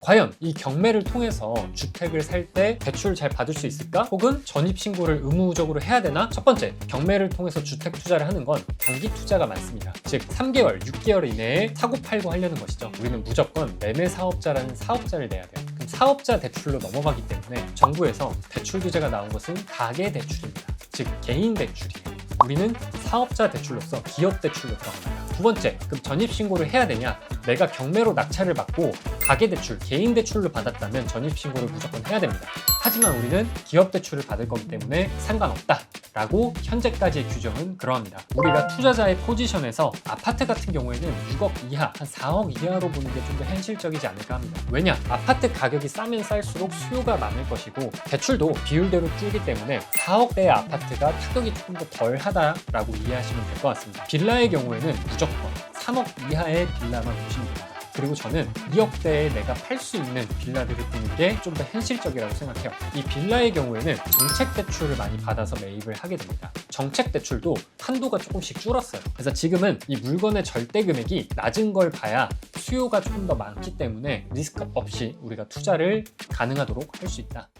과연 이 경매를 통해서 주택을 살 때 대출 잘 받을 수 있을까? 혹은 전입신고를 의무적으로 해야 되나? 첫 번째, 경매를 통해서 주택 투자를 하는 건 단기 투자가 많습니다. 즉, 3개월, 6개월 이내에 사고 팔고 하려는 것이죠. 우리는 무조건 매매 사업자라는 사업자를 내야 돼요. 그럼 사업자 대출로 넘어가기 때문에 정부에서 대출 규제가 나온 것은 가계 대출입니다. 즉, 개인 대출이에요. 우리는 사업자 대출로서 기업 대출로 들어갑니다. 두 번째, 그럼 전입신고를 해야 되냐? 내가 경매로 낙찰을 받고 가계대출, 개인 대출로 받았다면 전입신고를 무조건 해야 됩니다. 하지만 우리는 기업 대출을 받을 거기 때문에 상관없다. 라고 현재까지의 규정은 그러합니다. 우리가 투자자의 포지션에서 아파트 같은 경우에는 6억 이하, 한 4억 이하로 보는 게 좀 더 현실적이지 않을까 합니다. 왜냐? 아파트 가격이 싸면 쌀수록 수요가 많을 것이고 대출도 비율대로 줄기 때문에 4억대의 아파트가 타격이 조금 더 덜하다라고 이해하시면 될 것 같습니다. 빌라의 경우에는 무조건 3억 이하의 빌라만 보시면 됩니다. 그리고 저는 2억대에 내가 팔 수 있는 빌라들을 보는 게 좀 더 현실적이라고 생각해요. 이 빌라의 경우에는 정책 대출을 많이 받아서 매입을 하게 됩니다. 정책 대출도 한도가 조금씩 줄었어요. 그래서 지금은 이 물건의 절대 금액이 낮은 걸 봐야 수요가 조금 더 많기 때문에 리스크 없이 우리가 투자를 가능하도록 할 수 있다.